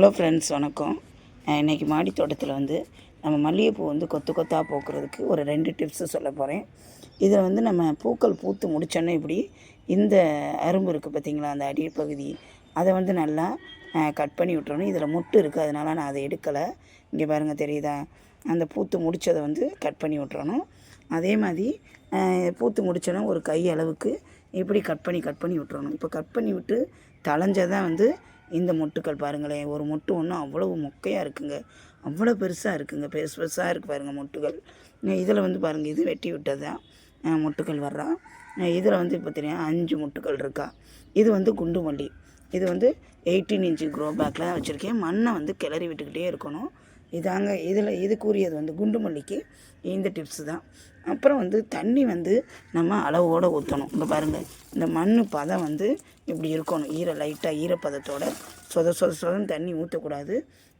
Hello friends வணக்கம். இன்றைக்கி மாடி தோட்டத்தில் வந்து நம்ம மல்லிகைப்பூ வந்து கொத்து கொத்தாக பூக்கிறதுக்கு ஒரு ரெண்டு டிப்ஸு சொல்ல போகிறேன் இதில் வந்து நம்ம பூக்கள் பூத்து முடிச்சோன்னே இப்படி இந்த அரும்பு இருக்குது பார்த்தீங்களா அந்த அடிப்பகுதி அதை வந்து நல்லா கட் பண்ணி விட்டுறணும். இதில் முட்டு இருக்குது அதனால் நான் அதை எடுக்கலை. இங்கே பாருங்கள் தெரியுதா? அந்த பூத்து முடித்ததை வந்து கட் பண்ணி விட்டுறணும். அதே மாதிரி பூத்து முடித்தோன்னா ஒரு கை அளவுக்கு இப்படி கட் பண்ணி கட் பண்ணி விட்டுறணும். இப்போ கட் பண்ணி விட்டு தளைஞ்சதான் வந்து இந்த மொட்டுக்கள் பாருங்களேன். ஒரு மொட்டு ஒன்றும் அவ்வளவு மொக்கையாக இருக்குங்க. அவ்வளோ பெருசாக இருக்குங்க. பெருசு பெருசாக இருக்குது பாருங்கள் மொட்டுகள். இதில் வந்து பாருங்கள் இது வெட்டி விட்டது? தான் மொட்டுக்கள் வர்றா? இதில் வந்து இப்போ தெரியும்? அஞ்சு மொட்டுக்கள் இருக்கா? இது வந்து குண்டு மல்லி. இது வந்து எயிட்டீன் இன்ச்சு க்ரோ பேக்கில் தான் வச்சுருக்கேன். மண்ணை வந்து கிளறி விட்டுக்கிட்டே இருக்கணும். இதாங்க இதில் இதுக்குரியது வந்து குண்டு மல்லிக்கு இந்த டிப்ஸு தான். அப்புறம் வந்து தண்ணி வந்து நம்ம அளவோடு ஊற்றணும் இங்கே பாருங்கள் இந்த மண் பதம் வந்து இப்படி இருக்கணும். ஈர லைட்டாக ஈரப்பதத்தோட சொத சொத சொதன் தண்ணி ஊற்றக்கூடாது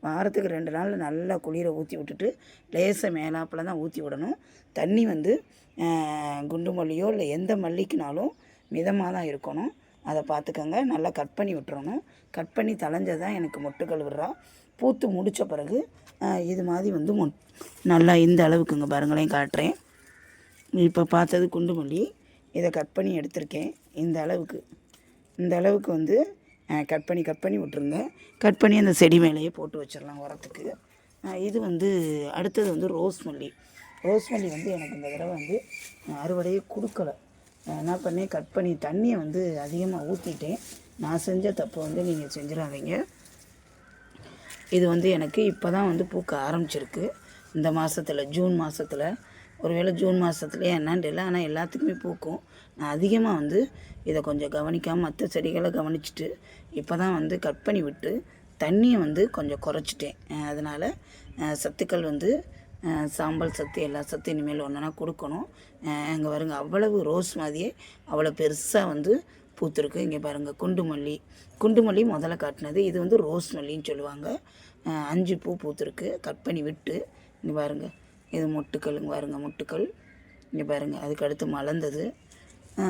வாரத்துக்கு ரெண்டு நாள் நல்லா குளிர ஊற்றி விட்டுட்டு லேசை மேலாப்பில் தான் ஊற்றி விடணும். தண்ணி வந்து குண்டு மல்லியோ இல்லை எந்த மல்லிக்குனாலும் மிதமாக தான் இருக்கணும். அதை பார்த்துக்கோங்க நல்லா கட் பண்ணி விட்டுறணும். கட் பண்ணி தலைஞ்சதான் தான் எனக்கு மொட்டுக்கள் விடுறா பூத்து முடித்த பிறகு இது மாதிரி வந்து மொட் நல்லா இந்த அளவுக்குங்க பாருங்களேன் காட்டுறேன். இப்போ பார்த்தது குண்டு மல்லி. இதை கட் பண்ணி எடுத்திருக்கேன். இந்த அளவுக்கு. இந்த அளவுக்கு வந்து கட் பண்ணி கட் பண்ணி விட்ருங்க கட் பண்ணி அந்த செடி மேலேயே போட்டு வச்சிடலாம் உரத்துக்கு. இது வந்து அடுத்தது வந்து ரோஸ் மல்லி ரோஸ் மல்லி வந்து எனக்கு இந்த தடவை வந்து அறுவடையே கொடுக்கல. என்ன பண்ணேன் கட் பண்ணி தண்ணியை வந்து அதிகமாக ஊற்றிட்டேன் நான் செஞ்ச தப்பை வந்து நீங்கள் செஞ்சிடாதீங்க. இது வந்து எனக்கு இப்போ தான் வந்து பூக்க ஆரம்பிச்சிருக்கு. இந்த மாதத்தில் ஜூன் மாதத்தில் ஒருவேளை ஜூன் மாதத்துலேயே என்னன்னு தெரியல. ஆனால் எல்லாத்துக்குமே பூக்கும். நான் அதிகமாக வந்து இதை கொஞ்சம் கவனிக்காமல் மற்ற செடிகளை கவனிச்சிட்டு இப்போ தான் வந்து கட் பண்ணி விட்டு தண்ணியை வந்து கொஞ்சம் குறைச்சிட்டேன். அதனால் சத்துக்கள் வந்து சாம்பல் சத்து எல்லா சத்து இனிமேல் ஒன்றுனா கொடுக்கணும். அங்கே வருங்க அவ்வளவு ரோஸ் மாதிரியே அவ்வளோ பெருசாக வந்து பூத்துருக்கு. இங்கே பாருங்கள் குண்டு மல்லி. குண்டு மல்லி முதல்ல காட்டினது இது வந்து ரோஸ் மல்லின்னு சொல்லுவாங்க. அஞ்சு பூ பூத்துருக்கு கட் பண்ணி விட்டு இங்கே பாருங்கள் இது மொட்டுக்கள் பாருங்க மொட்டுக்கள். இங்கே பாருங்கள் அதுக்கு அடுத்து மலர்ந்தது.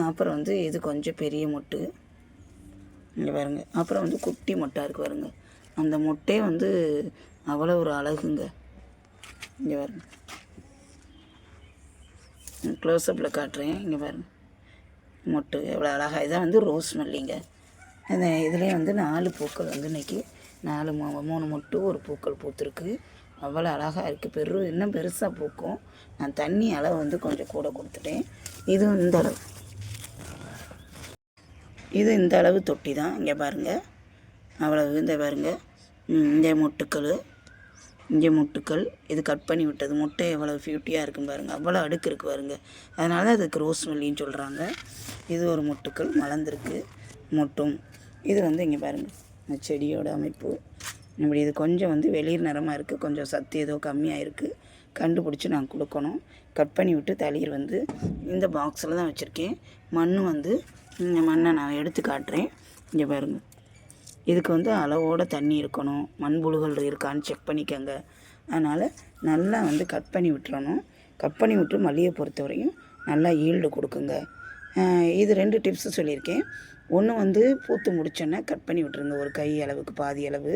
அப்புறம் வந்து இது கொஞ்சம் பெரிய மொட்டு. இங்கே பாருங்க அப்புறம் வந்து குட்டி மொட்டாக இருக்குது பாருங்க. அந்த மொட்டே வந்து அவ்வளோ ஒரு அழகுங்க. இங்கே பாருங்க. க்ளோஸ்அப்பில் காட்டுறேன். இங்கே பாருங்க. மொட்டு எவ்வளோ அழகாக இதான் வந்து ரோஸ் மல்லிங்க. இந்த இதுலேயே வந்து நாலு பூக்கள் வந்து இன்னைக்கு நாலு மூ- மூணு மொட்டு ஒரு பூக்கள் பூத்துருக்கு. அவ்வளோ அழகாக இருக்குது பெரு இன்னும் பெருசாக பூக்கும். நான் தண்ணி அளவு வந்து கொஞ்சம் கூட கொடுத்துட்டேன். இதுவும் இந்த அளவு. இது இந்த அளவு தொட்டி தான். இங்கே பாருங்கள் அவ்வளவு இந்த பாருங்கள் இங்கே மொட்டுக்கள். இங்கே முட்டுக்கள். இது கட் பண்ணி விட்டது. முட்டை எவ்வளோ ஃபியூட்டியாக இருக்கும் பாருங்கள் அவ்வளோ அடுக்கு இருக்குது பாருங்கள் அதனால தான் அதுக்கு ரோஸ் மல்லின்னு சொல்கிறாங்க இது ஒரு முட்டுக்கள். மலர்ந்துருக்கு. மொட்டும். இது வந்து இங்கே பாருங்கள் இந்த செடியோட அமைப்பு. இப்படி இது கொஞ்சம் வந்து வெளிர் நிறமாக இருக்குது கொஞ்சம் சத்து ஏதோ கம்மியாக இருக்குது கண்டுபிடிச்சி நான் கொடுக்கணும். கட் பண்ணி விட்டு தளிர் வந்து இந்த பாக்ஸில் தான் வச்சுருக்கேன். மண் வந்து இந்த மண்ணை நான் எடுத்து காட்டுறேன். இங்கே பாருங்கள் இதுக்கு வந்து அளவோட தண்ணி இருக்கணும். மண்புழுகள் இருக்கான்னு செக் பண்ணிக்கோங்க. அதனால் நல்லா வந்து கட் பண்ணி விட்டுறணும். கட் பண்ணி விட்டு மல்லிகை பொறுத்தவரையும் நல்லா ஈல்டு கொடுக்குங்க. இது ரெண்டு டிப்ஸு சொல்லியிருக்கேன். ஒன்று வந்து பூத்து முடிச்சோன்னே கட் பண்ணி விட்டுருங்க. ஒரு கை அளவுக்கு பாதி அளவு.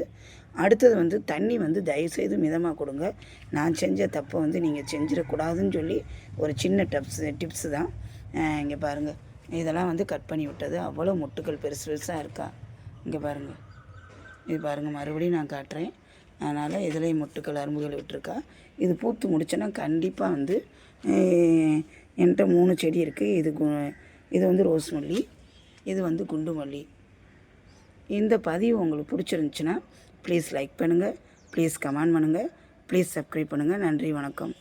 அடுத்தது வந்து தண்ணி வந்து தயவுசெய்து மிதமாக கொடுங்க. நான் செஞ்ச தப்பை வந்து நீங்கள் செஞ்சிடக்கூடாதுன்னு சொல்லி ஒரு சின்ன டிப்ஸ் டிப்ஸு தான். இங்கே பாருங்கள் இதெல்லாம் வந்து கட் பண்ணி விட்டது. அவ்வளோ முட்டுக்கள் பெருசு பெருசாக இருக்கா? இங்கே பாருங்கள் இது பாருங்கள் மறுபடியும் நான் காட்டுறேன். அதனால் இதுலேயும் முட்டுக்கள் அரும்புகள் விட்டுருக்கா. இது பூத்து முடிச்சோன்னா கண்டிப்பாக வந்து என்கிட்ட மூணு செடி இருக்குது இது கு- இது வந்து ரோஸ் மல்லி இது வந்து குண்டு மல்லி. இந்த பதிவு உங்களுக்கு பிடிச்சிருந்துச்சுன்னா ப்ளீஸ் லைக் பண்ணுங்கள் ப்ளீஸ் கமெண்ட் பண்ணுங்கள் ப்ளீஸ் சப்ஸ்கிரைப் பண்ணுங்கள் நன்றி வணக்கம்.